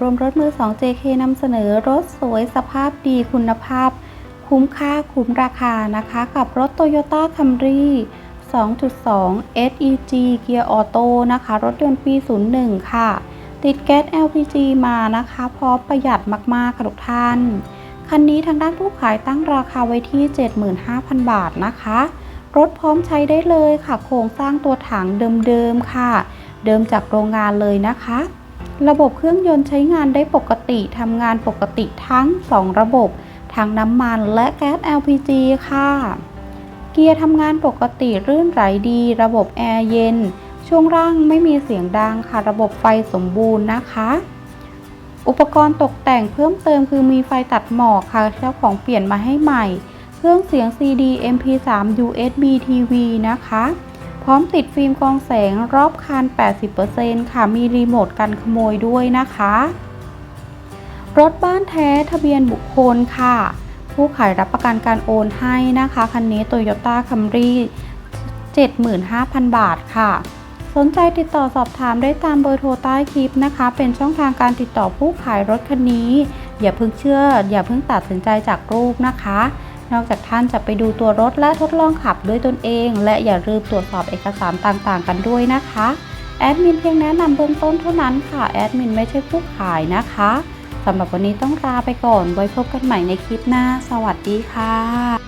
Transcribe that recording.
รวมรถมือ 2 JK นำเสนอรถสวยสภาพดีคุณภาพ คุ้มค่าคุ้มราคานะคะ กับรถ Toyota Camry 2.2 SEG เกียร์ออโต้นะคะ รถยนต์ปี 01 ค่ะ ติดแก๊ส LPG มานะคะ พร้อมประหยัดมาก ๆ ค่ะทุกท่าน คันนี้ทางด้านผู้ขายตั้งราคาไว้ที่ 75,000 บาทนะคะ รถพร้อมใช้ได้เลยค่ะ โครงสร้างตัวถังเดิม ๆ ค่ะ เดิมจากโรงงานเลยนะคะ ระบบเครื่องยนต์ใช้งานได้ปกติทำงานปกติทั้ง 2 ระบบทั้งน้ำมันและแก๊ส LPG ค่ะ เกียร์ทำงานปกติรื่นไหลดี ระบบแอร์เย็น ช่วงล่างไม่มีเสียงดังค่ะ ระบบไฟสมบูรณ์นะคะ อุปกรณ์ตกแต่งเพิ่มเติมคือมีไฟตัดหมอกค่ะเจ้าของเปลี่ยนมาให้ใหม่ เครื่องเสียง CD MP3 USB TV นะคะ ร้อมติดฟิล์มกองแสงรอบคัน 80%ค่ะ มีรีโมทกันขโมยด้วยนะคะ รถบ้านแท้ทะเบียนบุคคลค่ะ ผู้ขายรับประกันการโอนให้นะคะ คันนี้ Toyota Camry 75,000 บาทค่ะ สนใจติดต่อสอบถามได้ตามเบอร์โทรใต้คลิปนะคะ เป็นช่องทางการติดต่อผู้ขายรถคันนี้ อย่าเพิ่งเชื่อ อย่าเพิ่งตัดสินใจจากรูปนะคะ นอกจากท่านจะไปดูตัวรถและทดลองขับด้วยตนเอง และอย่าลืมตรวจสอบเอกสารต่างๆ กันด้วยนะคะ แอดมินเพียงแนะนำเบื้องต้นเท่านั้นค่ะ แอดมินไม่ใช่ผู้ขายนะคะสำหรับวันนี้ต้องลาไปก่อน ไว้พบกันใหม่ในคลิปหน้า สวัสดีค่ะ